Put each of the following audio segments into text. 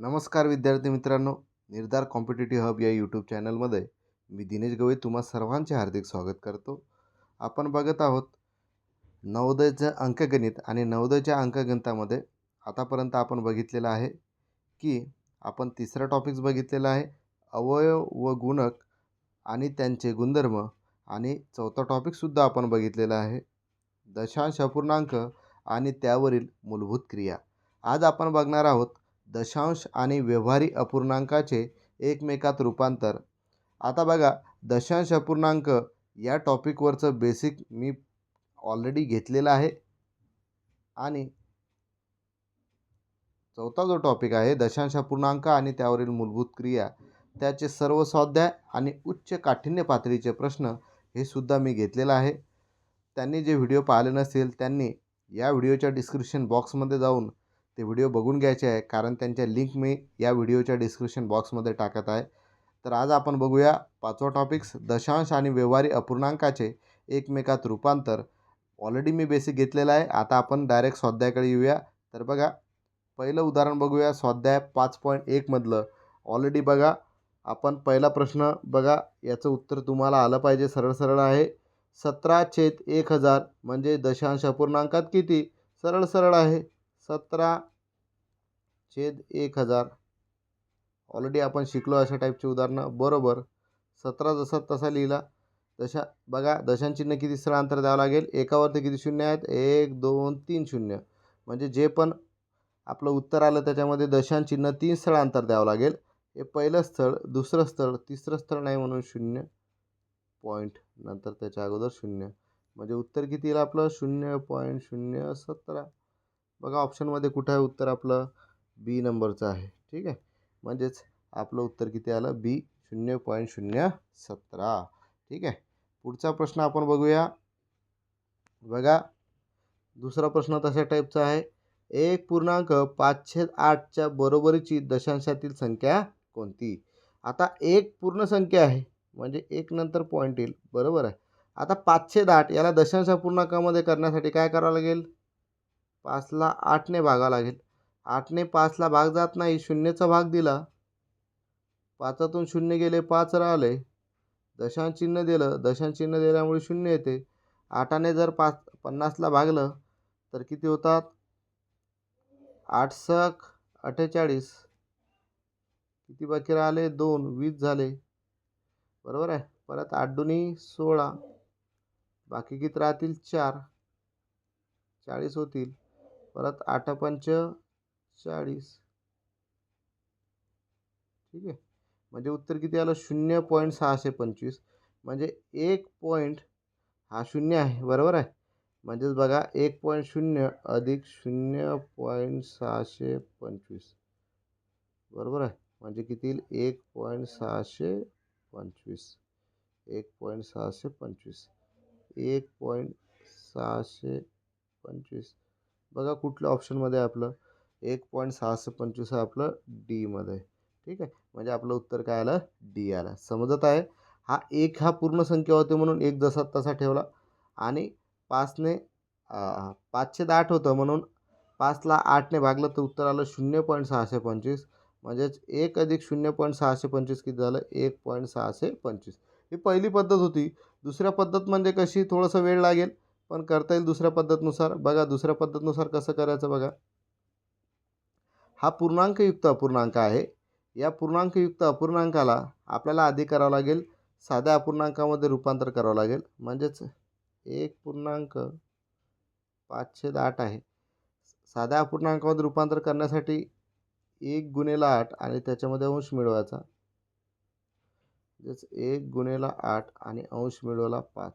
नमस्कार विद्यार्थी मित्रांनो निर्धार कॉम्पिटेटिव्ह हब या यूट्यूब चॅनलमध्ये मी दिनेश गवई तुम्हा सर्वांचे हार्दिक स्वागत करतो. आपण बघत आहोत नवोदयचं अंकगणित आणि नवोदयच्या अंकगणितामध्ये आतापर्यंत आपण बघितलेलं आहे की आपण तिसरा टॉपिक्स बघितलेला आहे अवयव व गुणक आणि त्यांचे गुणधर्म आणि चौथा टॉपिकसुद्धा आपण बघितलेला आहे. दशांश अपूर्णांक आणि त्यावरील मूलभूत क्रिया. आज आपण बघणार आहोत दशांश आणि व्यवहारी अपूर्णांकाचे एकमेकात रूपांतर. आता बघा दशांश अपूर्णांक या टॉपिकवरचं बेसिक मी ऑलरेडी घेतलेलं आहे. आणि चौथा जो टॉपिक आहे दशांश अपूर्णांक आणि त्यावरील मूलभूत क्रिया त्याचे सर्व स्वाध्याय आणि उच्च काठिण्य पातळीचे प्रश्न हे सुद्धा मी घेतलेलं आहे. त्यांनी जे व्हिडिओ पाहिले नसतील त्यांनी या व्हिडिओच्या डिस्क्रिप्शन बॉक्समध्ये जाऊन ते व्हिडिओ बघून घ्यायचे आहे कारण त्यांच्या लिंक मी या व्हिडिओच्या डिस्क्रिप्शन बॉक्समध्ये टाकत आहे. तर आज आपण बघूया पाचवा टॉपिक्स दशांश आणि व्यवहारी अपूर्णांकाचे एकमेकात रूपांतर. ऑलरेडी मी बेसिक घेतलेला आहे आता आपण डायरेक्ट स्वाध्यायाकडे येऊया. तर बघा पहिलं उदाहरण बघूया स्वाध्याय पाच पॉईंट एकमधलं ऑलरेडी बघा आपण पहिला प्रश्न बघा याचं उत्तर तुम्हाला आलं पाहिजे सरळ सरळ आहे. सतरा छेद एक हजार म्हणजे दशांश अपूर्णांकात किती? सरळ सरळ आहे. सतरा छेद एक हजार. ऑलरेडी आपण शिकलो अशा टाईपची उदाहरणं. बरोबर. सतरा जसा तसा लिहिला. दशा बघा दशांचिन्ह किती स्थळांतर द्यावं लागेल? एकावरती किती शून्य आहेत? एक दोन तीन शून्य. म्हणजे जे पण आपलं उत्तर आलं त्याच्यामध्ये दशांचिन्ह तीन स्थळांतर द्यावं लागेल. हे पहिलं स्थळ दुसरं स्थळ तिसरं स्थळ नाही म्हणून शून्य पॉईंट नंतर त्याच्या अगोदर शून्य. म्हणजे उत्तर किती येईल आपलं? शून्य पॉईंट शून्य सतरा. बघा ऑप्शनमध्ये कुठं आहे उत्तर आपलं? बी नंबरचं आहे. ठीक आहे? म्हणजेच आपलं उत्तर किती आलं? बी शून्य पॉईंट शून्य सतरा. ठीक आहे? पुढचा प्रश्न आपण बघूया. बघा दुसरा प्रश्न तशा टाईपचा आहे. एक पूर्णांक पाचशे आठच्या बरोबरीची दशांशातील संख्या कोणती? आता एक पूर्ण संख्या आहे. म्हणजे एक नंतर पॉईंट येईल. बरोबर आहे? आता पाचशे आठ याला दशांश पूर्णांकामध्ये करण्यासाठी काय करावं लागेल? पाचला आठने भागावं लागेल. आठने पाचला भाग जात नाही शून्यचा भाग दिला. पाचातून शून्य गेले पाच राहिले. दशांचिन्ह दिलं दशांचिन्ह दिल्यामुळे शून्य येते. आठाने जर पाच पन्नासला भागलं तर किती होतात? आठ सक अठ्ठेचाळीस. किती बाकी राहिले? दोन वीस झाले. बरोबर आहे? परत आठ दोन्ही सोळा. बाकी किती राहतील? चार. चाळीस होतील. परत आठ पंच चाळीस. ठीक आहे. म्हणजे उत्तर किती आलं? शून्य पॉईंट सहाशे पंचवीस. म्हणजे एक पॉईंट हा शून्य आहे. बरोबर आहे? म्हणजेच बघा एक पॉईंट शून्य अधिक शून्य पॉईंट सहाशे पंचवीस. बरोबर आहे? म्हणजे किती येईल? एक पॉईंट सहाशे पंचवीस. एक पॉईंट सहाशे पंचवीस. एक पॉईंट सहाशे पंचवीस. बघा कुठल्या ऑप्शनमध्ये आहे आपलं. एक पॉईंट सहाशे पंचवीस आहे आपलं डीमध्ये ठीक आहे? म्हणजे आपलं उत्तर काय आलं? डी आलं. समजत आहे? हा एक हा पूर्ण संख्या होती म्हणून एक जसा तसा ठेवला. आणि पाचने पाचशे आठ होतं म्हणून पाचला आठने भागलं तर उत्तर आलं शून्य पॉईंट सहाशे पंचवीस. म्हणजेच एक अधिक शून्य पॉईंट सहाशे पंचवीस किती झालं? एक पॉईंट सहाशे पंचवीस. ही पहिली पद्धत होती. दुसऱ्या पद्धत म्हणजे कशी? थोडंसं वेळ लागेल. पण करता येईल दुसऱ्या पद्धतीनुसार. बघा दुसऱ्या पद्धतीनुसार कसं करायचं बघा. हा पूर्णांकयुक्त अपूर्णांक आहे. या पूर्णांकयुक्त अपूर्णांकाला आपल्याला आधी करावं लागेल. साध्या अपूर्णांकामध्ये रूपांतर करावं लागेल. म्हणजेच एक पूर्णांक पाचशे आठ आहे. साध्या अपूर्णांकामध्ये रूपांतर करण्यासाठी एक गुणेला आठ आणि त्याच्यामध्ये अंश मिळवायचा. म्हणजेच एक गुणेला आठ आणि अंश मिळवला पाच.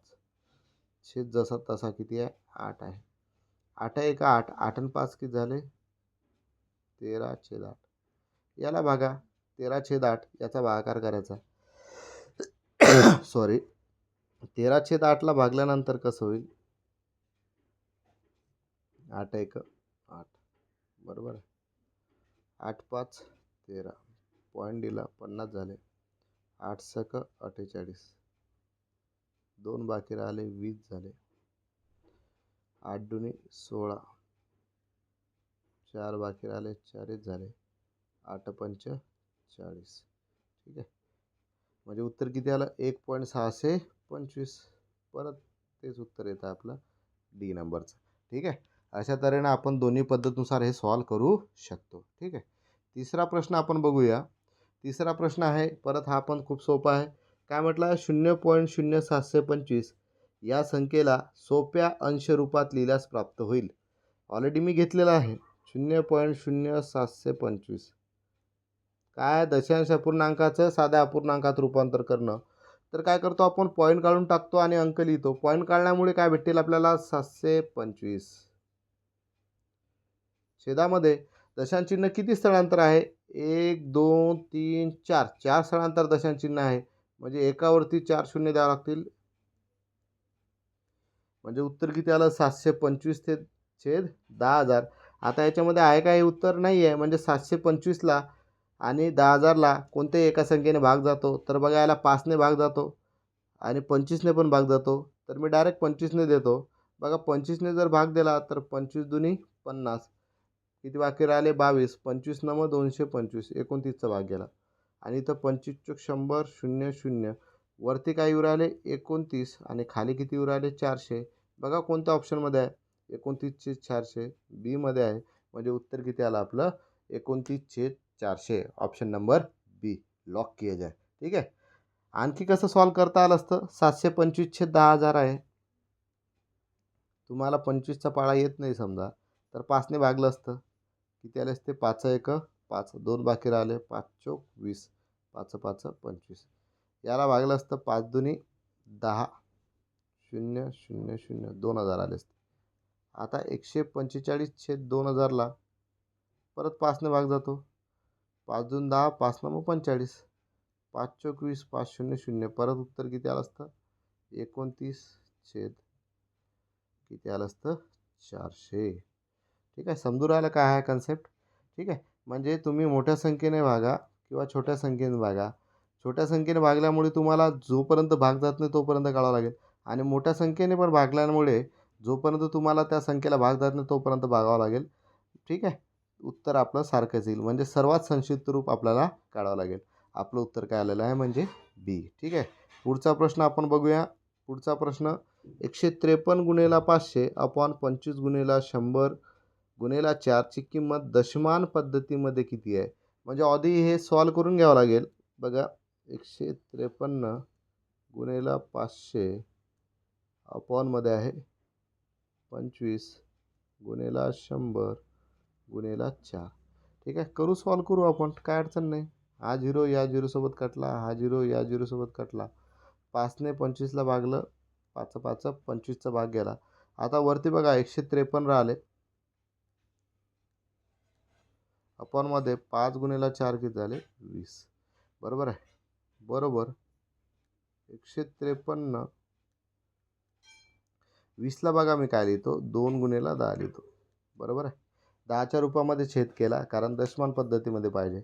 छेद जसा तसा किती आहे? आठ आहे. आठ आहे का आठ? आठ आणि पाच किती झाले? तेरा छेद आठ. याला भागा तेरा छेद आठ याचा भागाकार करायचा. सॉरी तेरा छेद आठला भागल्यानंतर कसं होईल? आठ एक आठ. बरोबर आहे. आठ पाच तेरा. पॉईंट दिला. पन्नास झाले. आठ सक अठ्ठेचाळीस. दोन बाकी राहिले वीस झाले. आठ दुनी सोळा. चार बाकी राहिले चारच झाले. आठ पंच चाळीस. ठीक आहे? म्हणजे उत्तर किती आलं? एक पॉईंट सहाशे पंचवीस. परत तेच उत्तर येतं आपलं डी नंबरचं. ठीक आहे? अशा तऱ्हेनं आपण दोन्ही पद्धतीनुसार हे सॉल्व करू शकतो. ठीक आहे? तिसरा प्रश्न आपण बघूया. तिसरा प्रश्न आहे परत हा पण खूप सोपा आहे. काय म्हटला? शून्य पॉईंट शून्य सातशे पंचवीस. या संख्येला सोप्या अंशरूपात लिहिल्यास प्राप्त होईल. ऑलरेडी मी घेतलेला आहे. शून्य पॉईंट शून्य सातशे पंचवीस. काय? दशांश अपूर्णांकाचं साध्या अपूर्णांकात रूपांतर करणं. तर काय करतो आपण? पॉईंट काढून टाकतो आणि अंक लिहितो. पॉईंट काढल्यामुळे काय भेटेल आपल्याला? सातशे पंचवीस. छेदामध्ये दशांचिन्ह किती स्थळांतर आहे? एक दोन तीन चार. चार स्थळांतर दशांचिन्ह आहे. म्हणजे एकावरती चार शून्य द्यावं लागतील. म्हणजे उत्तर किती आलं? सातशे पंचवीस ते छेद दहा हजार. आता याच्यामध्ये आहे काय उत्तर? नाही आहे म्हणजे सातशे पंचवीसला आणि दहा हजारला कोणत्याही एका संख्येने भाग जातो. तर बघा याला पाचने भाग जातो आणि पंचवीसने पण भाग जातो. तर मी डायरेक्ट पंचवीसने देतो. बघा पंचवीसने जर भाग दिला तर पंचवीस दुनी पन्नास. किती बाकी राहिले? बावीस. पंचवीस नमं दोनशे पंचवीस. एकोणतीसचा भाग गेला. आणि इथं पंचवीस चोक शंभर शून्य शून्य. वरती काय येऊ राहिले? एकोणतीस. आणि खाली किती येऊ राहिले? चारशे. बघा कोणत्या ऑप्शनमध्ये आहे. एकोणतीसचे चारशे. बीमध्ये आहे. म्हणजे उत्तर किती आलं आपलं? एकोणतीसचे चारशे. ऑप्शन नंबर बी लॉक किया जाय ठीक आहे? आणखी कसं सॉल्व करता आलं असतं? सातशे पंचवीसशे दहा हजार आहे. तुम्हाला पंचवीसचा पाळा येत नाही समजा. तर पाचने भागलं असतं. किती आले असते? पाच एक. पाच. दोन बाकी राहिले. पाच चोक वीस पाच पाच पंचवीस. याला भागलं असतं पाच दुनी दहा. शून्य शून्य शून्य. दोन हजार आले असते. आता एकशे पंचेचाळीस छेद दोन हजारला परत पाचनं भाग जातो. पाच दोन दहा पाच मग पंचेचाळीस. पाच चोवीस पाच शून्य शून्य. परत उत्तर किती आलं असतं? एकोणतीस छेद किती आलं असतं? चारशे. ठीक आहे समजून राहिलं काय आहे कन्सेप्ट ठीक आहे म्हणजे तुम्ही मोठ्या संख्येने भागा. किंवा छोट्या संख्येने भागा. छोट्या संख्येने भागल्यामुळे तुम्हाला जोपर्यंत भाग जात नाही तोपर्यंत काढावं लागेल. आणि मोठ्या संख्येने पण भागल्यामुळे जोपर्यंत तुम्हाला त्या संख्येला भाग जात नाही तोपर्यंत भागावं लागेल. ठीक आहे? उत्तर आपलं सारखंच येईल. म्हणजे सर्वात संक्षिप्त रूप आपल्याला काढावं लागेल. आपलं उत्तर काय आलेलं आहे? म्हणजे बी ठीक आहे? पुढचा प्रश्न आपण बघूया. पुढचा प्रश्न एकशे त्रेपन्न गुणेला पाचशे अपॉन पंचवीस गुणेला शंभर गुणेला चारची किंमत दशमान पद्धतीमध्ये किती आहे? म्हणजे आधी हे सॉल्व करून घ्यावं लागेल. बघा एकशे त्रेपन्न गुणेला पाचशे अपॉनमध्ये आहे. पंचवीस गुणेला शंभर गुणेला चार. ठीक आहे करू सॉल्व करू आपण काय अडचण नाही. हा झिरो या झिरोसोबत कटला हा झिरो या झिरोसोबत कटला. पाचने पंचवीसला भागलं पाच पाच पंचवीसचा भाग गेला. आता वरती बघा एकशे त्रेपन्न राहिले. अपॉनमध्ये पाच गुणेला चार किती झाले? वीस. बरोबर आहे? बरोबर. एकशे त्रेपन्न. वीसला बघा मी काय लिहितो. दोन गुणेला दहा लिहितो. बरोबर आहे? दहाच्या रूपामध्ये छेद केला कारण दशमान पद्धतीमध्ये पाहिजे.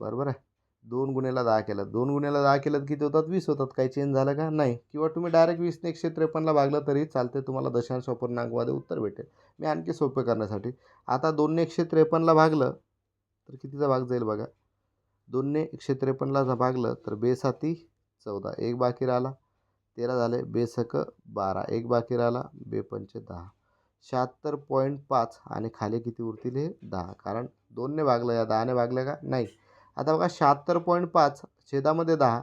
बरोबर आहे? दोन गुणेला दहा केलं. दोन गुणेला दहा केलं किती होतात? वीस होतात. काही चेंज झालं का? नाही. किंवा तुम्ही डायरेक्ट वीसने एकशे त्रेपन्नला भागलं तरी चालते तुम्हाला दशांश अपूर्णांकमध्ये उत्तर भेटेल. मी आणखी सोपे करण्यासाठी. आता दोनने एकशे त्रेपन्नला भागलं तर कितीचा भाग जाईल बघा? दोनने एकशे त्रेपन्नला भागलं तर बेसाती चौदा. एक बाकी राहिला तेरा झाले बेसक बारा. एक बाकी राहिला बेपंच दहा. शहात्तर पॉईंट पाच आणि खाली किती उरतील हे? दहा. कारण दोनने भागलं या दहाने भागलं का? नाही. आता बघा शहात्तर पॉईंट पाच छेदामध्ये दहा.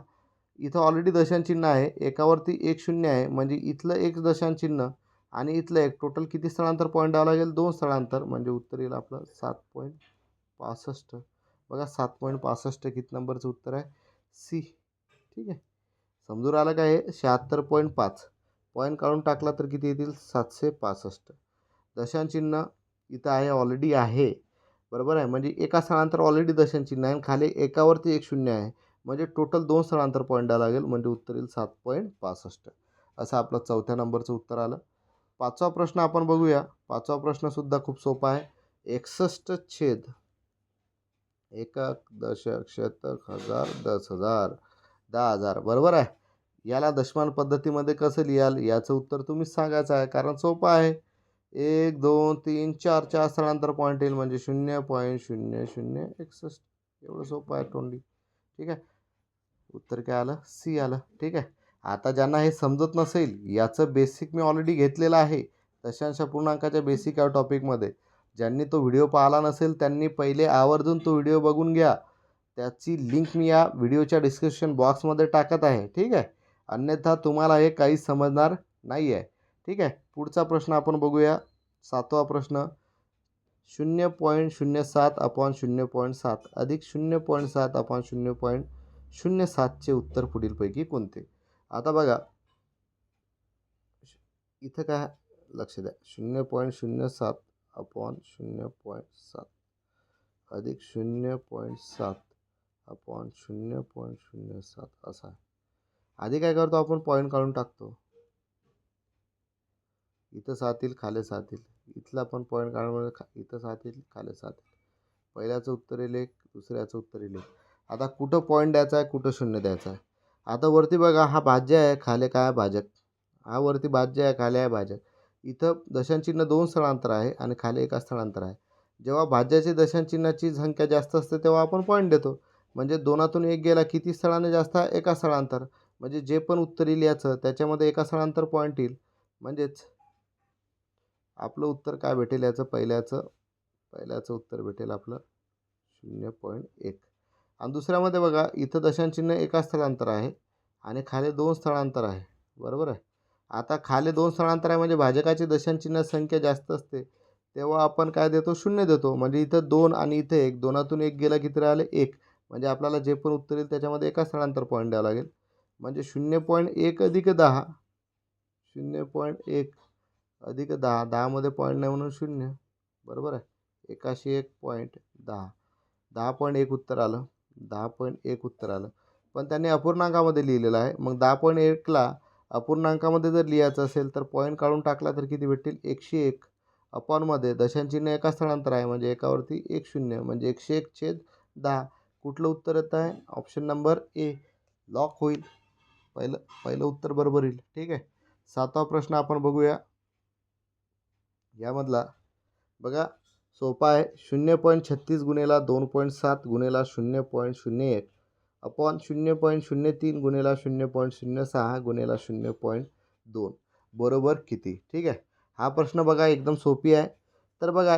इथं ऑलरेडी दशांचिन्ह आहे. एकावरती एक शून्य आहे. म्हणजे इथलं एक दशांचिन्ह आणि इथलं एक. टोटल किती स्थळांतर पॉईंट द्यावं लागेल? दोन स्थळांतर म्हणजे उत्तर येईल आपलं सात पॉईंट पासष्ट. बघा सात पॉईंट पासष्ट किती नंबरचं उत्तर आहे? सी. ठीक आहे. समजून आलं काय हे? शहात्तर पॉईंट पाच. पॉईंट काढून टाकला तर किती येतील? सातशे पासष्ट. दशांचिन्ह इथं आहे ऑलरेडी आहे. बरोबर आहे? म्हणजे एका स्थळांतर ऑलरेडी दशांचिन्ह आहे आणि खाली एकावरती एक शून्य आहे. म्हणजे टोटल दोन स्थळांतर पॉईंट द्यावं लागेल. म्हणजे उत्तर येईल सात पॉईंट पासष्ट. असं आपलं चौथ्या नंबरचं उत्तर आलं. पाचवा प्रश्न आपण बघूया. पाचवा प्रश्नसुद्धा खूप सोपा आहे. एकसष्ट छेद एकक दशक शतक हजार दस हजार दहा हजार. बरोबर आहे? याला दशमान पद्धतीमध्ये कसं लिहाल? याचं उत्तर तुम्हीच सांगायचं आहे कारण सोपं आहे. एक दोन तीन चार चार स्थळांतर पॉईंट येईल म्हणजे शून्य पॉईंट शून्य शून्य एकसष्ट. एवढं सोपं आहे तोंडी. ठीक आहे? उत्तर काय आलं? सी आलं. ठीक आहे? आता ज्यांना हे समजत नसेल याचं बेसिक मी ऑलरेडी घेतलेलं आहे. दशांश पूर्णांकाच्या बेसिक या टॉपिकमध्ये ज्यांनी तो व्हिडिओ पाहिला नसेल त्यांनी पहिले आवर्जून तो व्हिडिओ बघून घ्या. त्याची लिंक मी या व्हिडिओच्या डिस्क्रिप्शन बॉक्समध्ये टाकत आहे ठीक आहे? अन्यथा तुम्हाला हे काहीच समजणार नाही आहे ठीक आहे? पुढचा प्रश्न आपण बघूया. सातवा प्रश्न. शून्य पॉईंट शून्य सात अपॉन शून्य पॉईंट सात अधिक शून्य पॉईंट सात अपॉन शून्य पॉईंट शून्य सातचे उत्तर पुढीलपैकी कोणते? आता बघा. इथं काय? लक्ष द्या. शून्य पॉईंट शून्य सात अपॉन शून्य पॉईंट सात. अधिक शून्य पॉईंट सात अपॉन शून्य पॉईंट शून्य सात असा आहे. आधी काय करतो आपण? पॉईंट काढून टाकतो. इथं सात येईल खाले सात येईल. इथला पण पॉईंट काढून म्हणजे खा इथं सात येईल खाले सात येईल. पहिल्याचं उत्तर येईल एक दुसऱ्याचं उत्तर येईल एक आता कुठं पॉईंट द्यायचा आहे कुठं शून्य द्यायचं आहे? आता वरती बघा हा भाज्य आहे खाले काय भाजक हा वरती भाज्य आहे खाली आहे भाजक इथं दशांचिन्ह दोन स्थळांतर आहे आणि खाली एका स्थळांतर आहे. जेव्हा भाज्याची दशांचिन्हाची संख्या जास्त असते तेव्हा आपण पॉईंट देतो. म्हणजे दोनातून एक गेला किती स्थळाने जास्त आहे? एका स्थळांतर. म्हणजे जे पण उत्तर येईल याचं त्याच्यामध्ये एका स्थळांतर पॉईंट येईल. म्हणजेच आपलं उत्तर काय भेटेल याचं? पहिल्याचं पहिल्याचं उत्तर भेटेल आपलं शून्य पॉईंट एक. आणि दुसऱ्यामध्ये बघा इथं दशांचिन्ह एका स्थळांतर आहे आणि खाली दोन स्थळांतर आहे. बरोबर आहे? आता खाली दोन स्थळांतर आहे म्हणजे भाजकाची दशांचिन्ह संख्या जास्त असते. तेव्हा आपण काय देतो? शून्य देतो. म्हणजे इथं दोन आणि इथे एक. दोनातून एक गेला किती राहिले एक. म्हणजे आपल्याला जे पण उत्तर येईल त्याच्यामध्ये एका स्थळांतर पॉईंट द्यावं लागेल. म्हणजे शून्य पॉईंट एक अधिक दहा. शून्य पॉईंट एक अधिक दहा. दहामध्ये पॉईंट नाही म्हणून शून्य. बरोबर आहे? एकाशे एक पॉईंट दहा. दहा पॉईंट एक उत्तर आलं. दहा पॉईंट एक उत्तर आलं. पण त्यांनी अपूर्णांकामध्ये लिहिलेलं आहे. मग दहा पॉईंट एकला अपूर्णांकामध्ये जर लिहायचं असेल तर पॉईंट काढून टाकला तर किती भेटतील? एकशे एक. अपॉनमध्ये दशांचिन्ह एका स्थळांतर आहे म्हणजे एकावरती एक शून्य म्हणजे एकशे एक छेद दहा. कुठलं उत्तर येत आहे? ऑप्शन नंबर ए लॉक होईल. पहिलं पहिलं उत्तर बरोबर येईल. ठीक आहे? सातवा प्रश्न आपण बघूया. यामधला. बघा सोपा आहे. शून्य पॉईंट छत्तीस गुन्हेला दोन पॉईंट सात गुन्हेला शून्य पॉईंट शून्य एक. अपॉन शून्य पॉईंट शून्य तीन गुन्हेला शून्य पॉईंट शून्य सहा गुन्हेला शून्य पॉईंट दोन. बरोबर किती? ठीक आहे? हा प्रश्न बघा एकदम सोपी आहे. तर बघा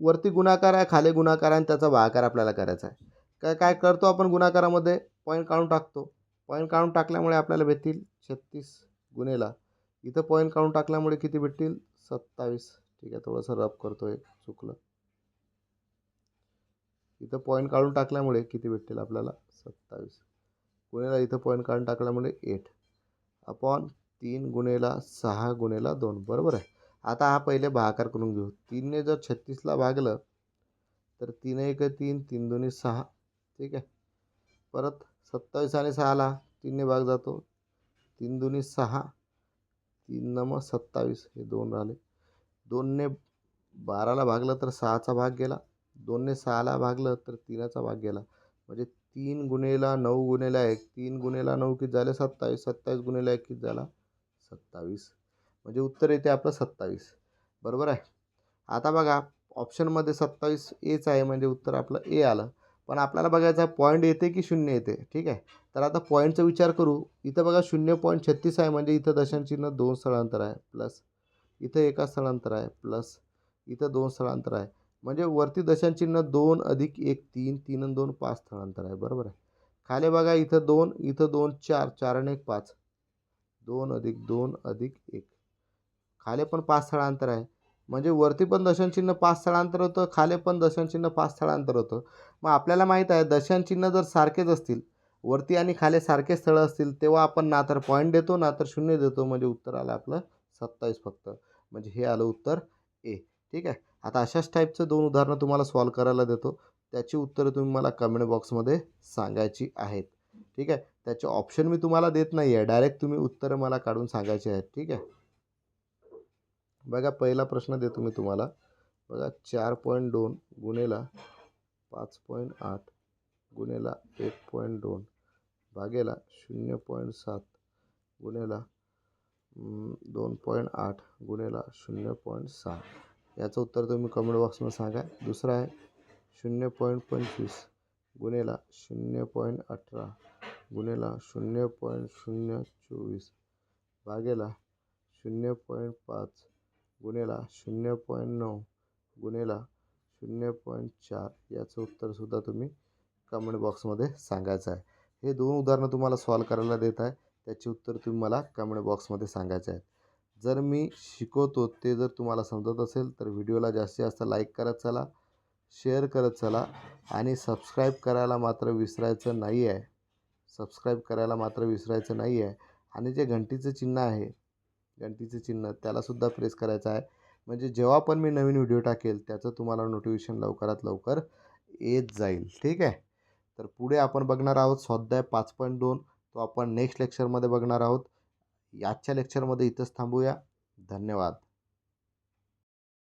वरती गुणाकार आहे खाली गुणाकार आहे आणि त्याचा भागाकार आपल्याला करायचा आहे. काय काय करतो आपण गुणाकारामध्ये? पॉईंट काढून टाकतो. पॉईंट काढून टाकल्यामुळे आपल्याला भेटतील छत्तीस गुन्हेला इथं पॉईंट काढून टाकल्यामुळे किती भेटतील? सत्तावीस. ठीक आहे थोडंसं रफ करतो एक चुकलं. इथं पॉईंट काढून टाकल्यामुळे किती भेटतील आपल्याला? सत्तावीस. गुन्हेला इथं पॉईंट काढून टाकल्यामुळे एट अपॉन तीन गुन्हेला सहा गुन्हेला दोन. बरोबर आहे. आता हा पहिले भागाकार करून घेऊ. तीनने जर छत्तीसला भागलं तर तीन एक तीन तीन दोन्ही सहा. ठीक आहे. परत सत्तावीस आणि सहाला तीनने भाग जातो. तीन दोन्ही सहा. तीन नम सत्तावीस. हे दोन राहिले. दोनने बाराला भागलं तर सहाचा भाग गेला. दोनने सहाला भागलं तर तीनाचा भाग गेला. म्हणजे तीन गुन्हेला नऊ गुन्हेला एक तीन गुन्हेला नऊ किती झाले? सत्तावीस. सत्तावीस गुन्हेला एक किती झाला? सत्तावीस. म्हणजे उत्तर येते आपलं सत्तावीस. बरोबर आहे? आता बघा ऑप्शनमध्ये सत्तावीस एच आहे म्हणजे उत्तर आपलं ए आलं. पण आपल्याला बघायचं आहे पॉईंट येते की शून्य येते? ठीक आहे? तर आता पॉईंटचा विचार करू. इथं बघा शून्य पॉईंट छत्तीस आहे म्हणजे इथं दशांचिन्ह दोन स्थळांतर आहे. प्लस इथं एका स्थळांतर आहे. प्लस इथं दोन स्थळांतर आहे. म्हणजे वरती दशांचिन्ह दोन अधिक एक तीन तीन आणि दोन पाच स्थळांतर आहे. बरोबर आहे. खाली बघा इथं दोन इथं दोन चार चार आणि एक पाच. दोन अधिक दोन अधिक एक. खाली पण पाच स्थळांतर आहे. म्हणजे वरती पण दशांचिन्ह पाच स्थळांतर होतं खाली पण दशांचिन्ह पाच स्थळांतर होतं. मग आपल्याला माहीत आहे दशांचिन्ह जर सारखेच असतील वरती आणि खाली सारखे स्थळं असतील तेव्हा आपण ना तर पॉईंट देतो ना तर शून्य देतो. म्हणजे उत्तर आलं आपलं सत्तावीस फक्त. म्हणजे हे आलं उत्तर ए. ठीक आहे? आता अशाच टाईपचं दोन उदाहरणं तुम्हाला सॉल्व करायला देतो. त्याची उत्तरं तुम्ही मला कमेंट बॉक्समध्ये सांगायची आहेत. ठीक आहे? त्याचे ऑप्शन मी तुम्हाला देत नाही आहे डायरेक्ट तुम्ही उत्तरं मला काढून सांगायचे आहेत. ठीक आहे? बघा पहिला प्रश्न देतो मी तुम्हाला. बघा चार पॉईंट दोन गुन्हेला पाच पॉईंट आठ गुन्हेला एक पॉईंट दोन भागेला शून्य पॉईंट सात गुन्हेला दोन पॉईंट आठ गुन्हेला शून्य पॉईंट सहा याचं उत्तर तुम्ही कमेंट बॉक्समध्ये सांगा. दुसरं आहे शून्य पॉईंट पंचवीस. गुन्हेला शून्य पॉईंट अठरा. गुन्हेला शून्य पॉईंट शून्य चोवीस. भागेला शून्य पॉईंट पाच. गुन्हेला शून्य पॉईंट नऊ. गुन्हेला शून्य पॉईंट चार. याचं उत्तरसुद्धा तुम्ही कमेंट बॉक्समध्ये सांगायचं आहे. हे दोन उदाहरणं तुम्हाला सॉल्व करायला देत आहे. त्याची उत्तर तुम्ही मला कमेंट बॉक्समध्ये सांगायचं आहे. जर मी शिकवतो ते जर तुम्हाला समजत असेल तर व्हिडिओला जास्तीत जास्त लाईक करत चला शेअर करत चला आणि सबस्क्राईब करायला मात्र विसरायचं नाही आहे सबस्क्राईब करायला मात्र विसरायचं नाही आहे आणि जे घंटीचं चिन्ह आहे घंटीचं चिन्ह त्यालासुद्धा प्रेस करायचं आहे. म्हणजे जेव्हा पण मी नवीन व्हिडिओ टाकेल त्याचं तुम्हाला नोटिफिकेशन लवकरात लवकर येत जाईल. ठीक आहे? तर पुढे आपण बघणार आहोत स्वाध्याय पाच पॉईंट दोन. तो आपण नेक्स्ट लेक्चरमध्ये बघणार आहोत. आजच्या लेक्चरमध्ये इथंच थांबूया. धन्यवाद.